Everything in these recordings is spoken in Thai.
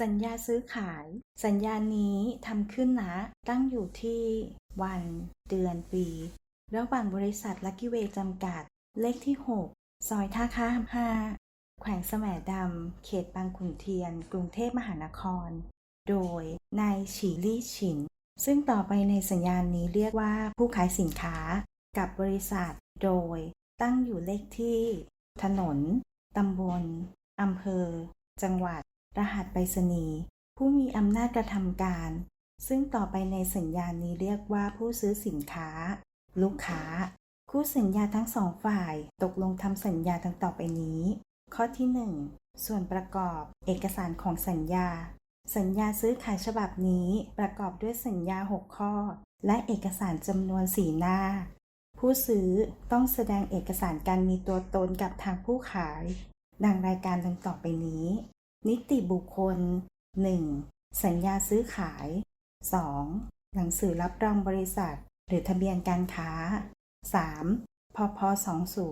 สัญญาซื้อขาย สัญญานี้ทำขึ้นนะ ตั้งอยู่ที่วันเดือนปี ระหว่างบริษัทลักกี้เวย์จำกัด เลขที่ 6 ซอยท่าข้าม5แขวงแสมดำ เขตบางขุนเทียน กรุงเทพมหานคร โดยนายฉีลี่ฉิน ซึ่งต่อไปในสัญญาณนี้เรียกว่าผู้ขายสินค้ากับบริษัท โดยตั้งอยู่เลขที่ ถนน ตำบลอำเภอ จังหวัด รหัสไปรษณีย์ผู้มีอำนาจกระทำการ ซึ่งต่อไปในสัญญานี้เรียกว่าผู้ซื้อสินค้า ลูกค้า คู่สัญญาทั้งสองฝ่ายตกลงทำสัญญาดังต่อไปนี้ ข้อที่ 1 ส่วนประกอบ เอกสารของสัญญา สัญญาซื้อขายฉบับนี้ประกอบด้วยสัญญา 6 ข้อ และเอกสารจำนวน4หน้า ผู้ซื้อต้องแสดงเอกสารการมีตัวตนกับทางผู้ขาย ดังรายการดังต่อไปนี้ นิติบุคคล 1. สัญญาซื้อขาย 2. หนังสือรับรองบริษัท หรือทะเบียนการค้า 3. พพ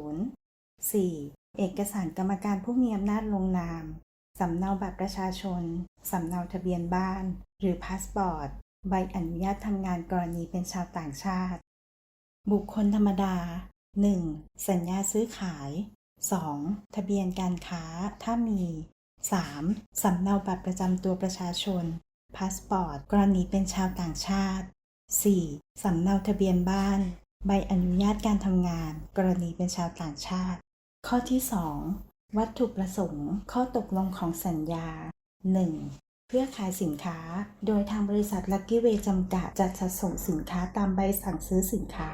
20 4. เอกสารกรรมการผู้มีอำนาจลงนาม สำเนาบัตรประชาชน สำเนาทะเบียนบ้าน หรือพาสปอร์ต ใบอนุญาตทำงานกรณีเป็นชาวต่างชาติ บุคคลธรรมดา 1. สัญญาซื้อขาย 2. ทะเบียนการค้า ถ้ามี 3. สำเนาบัตรประจำตัวประชาชน พาสปอร์ต กรณีเป็นชาวต่างชาติ 4. สำเนาทะเบียนบ้าน ใบอนุญาตการทำงาน กรณีเป็นชาวต่างชาติ ข้อที่ 2 วัตถุประสงค์ ข้อตกลงของสัญญา 1. เพื่อขายสินค้า โดยทางบริษัทลักกี้เวย์จำกัดจัดจัดส่งสินค้าตามใบสั่งซื้อสินค้า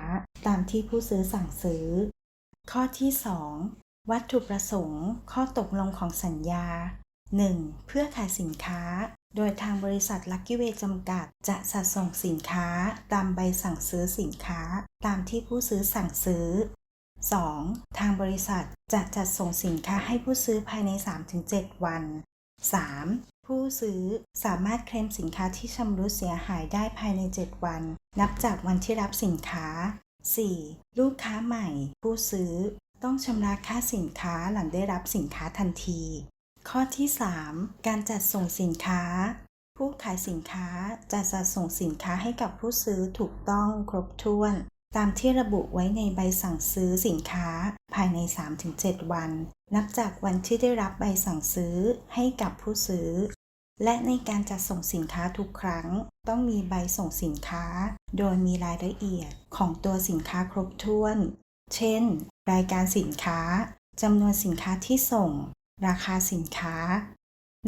ตามที่ผู้ซื้อสั่งซื้อ ข้อที่ 2 วัตถุประสงค์ ข้อตกลงของสัญญา 1. เพื่อขายสินค้า โดยทางบริษัทลักกี้เวจำกัด จะจัดส่งสินค้าตามใบสั่งซื้อสินค้า ตามที่ผู้ซื้อสั่งซื้อ 2. ทางบริษัทจะจัดส่งสินค้าให้ผู้ซื้อภายใน 3-7 วัน 3. ผู้ซื้อสามารถเคลมสินค้าที่ชำรุดเสียหายได้ภายใน 7 วัน นับจากวันที่รับสินค้า 4. ลูกค้าใหม่ ผู้ซื้อ ต้องชำระค่าสินค้าหลังได้รับสินค้าทันที ข้อที่ 3 การจัดส่งสินค้า ผู้ขายสินค้าจะจัดส่งสินค้าให้กับผู้ซื้อถูกต้องครบถ้วน ตามที่ระบุไว้ในใบสั่งซื้อสินค้าภายใน 3-7 วัน นับจากวันที่ได้รับใบสั่งซื้อให้กับผู้ซื้อ และในการจัดส่งสินค้าทุกครั้ง ต้องมีใบส่งสินค้า โดยมีรายละเอียดของตัวสินค้าครบถ้วน เช่น รายการสินค้าจำนวนสินค้าที่ส่ง ราคาสินค้า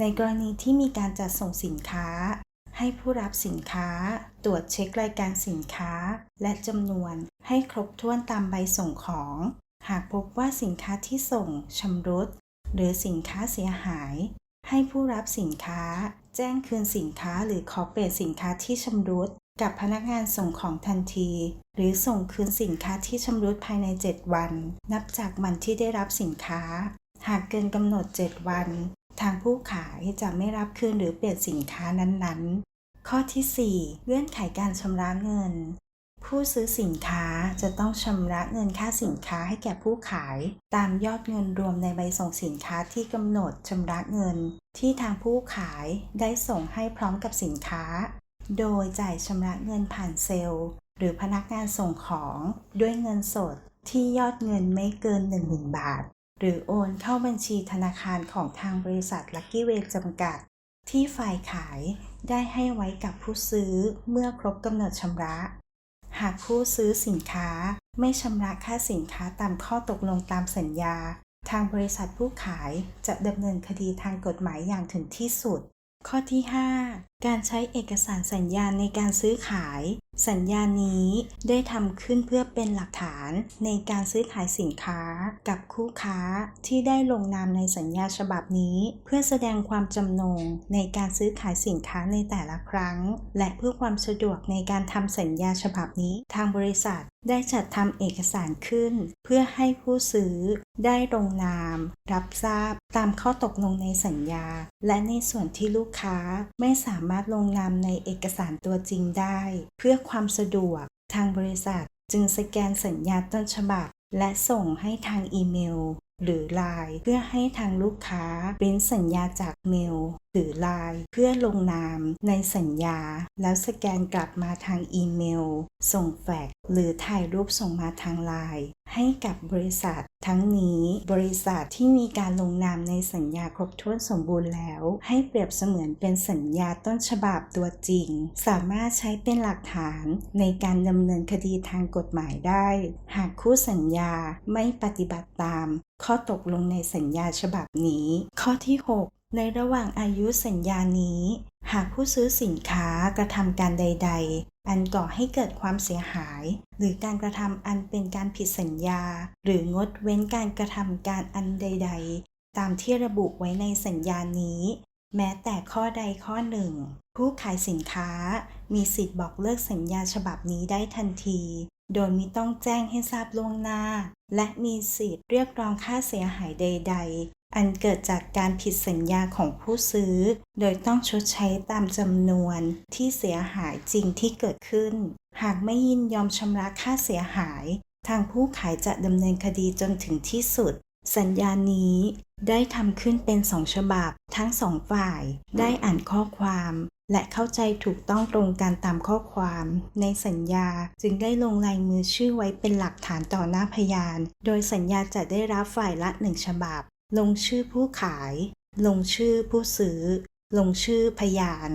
ในกรณีที่มีการจัดส่งสินค้า ให้ผู้รับสินค้า ตรวจเช็ครายการสินค้า และจำนวนให้ครบถ้วนตามใบส่งของ หากพบว่าสินค้าที่ส่งชำรุด หรือสินค้าเสียหาย ให้ผู้รับสินค้า แจ้งคืนสินค้าหรือขอเปลี่ยนสินค้าที่ชำรุดกับพนักงานส่งของทันที หรือส่งคืนสินค้าที่ชำรุดภายใน 7 วัน นับจากวันที่ได้รับสินค้า หากเกินกำหนด 7 วัน ทางผู้ขายจะไม่รับคืนหรือเปลี่ยนสินค้านั้นๆ ข้อที่ 4 เงื่อนไขการชำระเงิน ผู้ซื้อสินค้าจะต้องชำระเงินค่าสินค้าให้แก่ผู้ขาย ตามยอดเงินรวมในใบส่งสินค้าที่กำหนดชำระเงิน ที่ทางผู้ขายได้ส่งให้พร้อมกับสินค้า โดยจ่ายชำระเงินผ่านเซลล์ หรือพนักงานส่งของด้วยเงินสดที่ยอดเงินไม่เกิน 10,000 บาท รือโอนเข้าบัญชีธนาคารของทางบริษัทลักกี้เวย์จำกัด ที่ฝ่ายขายได้ให้ไว้กับผู้ซื้อเมื่อครบกำหนดชำระ หากผู้ซื้อสินค้าไม่ชำระค่าสินค้าตามข้อตกลงตามสัญญา ทางบริษัทผู้ขายจะดำเนินคดีทางกฎหมายอย่างถึงที่สุด ข้อที่ 5 การใช้เอกสารสัญญาในการซื้อขาย สัญญานี้ได้ทำขึ้นเพื่อเป็นหลักฐานในการซื้อขายสินค้ากับคู่ค้าที่ได้ลงนามในสัญญาฉบับนี้ เพื่อแสดงความจำนงในการซื้อขายสินค้าในแต่ละครั้ง และเพื่อความสะดวกในการทำสัญญาฉบับนี้ ทางบริษัทได้จัดทำเอกสารขึ้น เพื่อให้ผู้ซื้อได้ลงนาม รับทราบตามข้อตกลงในสัญญา และในส่วนที่ลูกค้าไม่สามารถารถลงนามในเอกสารตัวจริงได้ เพื่อความสะดวก ทางบริษัทจึงสแกนสัญญาต้นฉบับ และส่งให้ทางอีเมล หรือไลน์เพื่อให้ทางลูกค้าปริ้นสัญญาจากเมล หรือไลน์เพื่อลงนามในสัญญา แล้วสแกนกลับมาทางอีเมล ส่งแฟกซ์หรือถ่ายรูปส่งมาทางไลน์ให้กับบริษัท ทั้งนี้บริษัทที่มีการลงนามในสัญญาครบถ้วนสมบูรณ์แล้ว ให้เปรียบเสมือนเป็นสัญญาต้นฉบับตัวจริง สามารถใช้เป็นหลักฐานในการดำเนินคดีทางกฎหมายได้ หากคู่สัญญาไม่ปฏิบัติตาม ข้อตกลงในสัญญาฉบับนี้ ข้อที่ 6 ในระหว่างอายุสัญญานี้ หากผู้ซื้อสินค้ากระทำการใด ๆ อันก่อให้เกิดความเสียหาย หรือการกระทำอันเป็นการผิดสัญญา หรืองดเว้นการกระทำการอันใด ๆ ตามที่ระบุไว้ในสัญญานี้ แม้แต่ข้อใดข้อหนึ่ง ผู้ขายสินค้ามีสิทธิ์บอกเลิกสัญญาฉบับนี้ได้ทันที โดยมิต้องแจ้งให้ทราบล่วงหน้า และมีสิทธิ์เรียกร้องค่าเสียหายใด ๆ อันเกิดจากการผิดสัญญาของผู้ซื้อ โดยต้องชดใช้ตามจำนวนที่เสียหายจริงที่เกิดขึ้น หากไม่ยินยอมชำระค่าเสียหาย ทางผู้ขายจะดำเนินคดีจนถึงที่สุด สัญญานี้ได้ทำขึ้นเป็นสองฉบับ ทั้งสองฝ่ายได้อ่านข้อความ และเข้าใจถูกต้องตรงกันตามข้อความในสัญญาจึงได้ลงลายมือชื่อไว้เป็นหลักฐานต่อหน้าพยาน โดยสัญญาจะได้รับฝ่ายละหนึ่งฉบับ ลงชื่อผู้ขาย ลงชื่อผู้ซื้อ ลงชื่อพยาน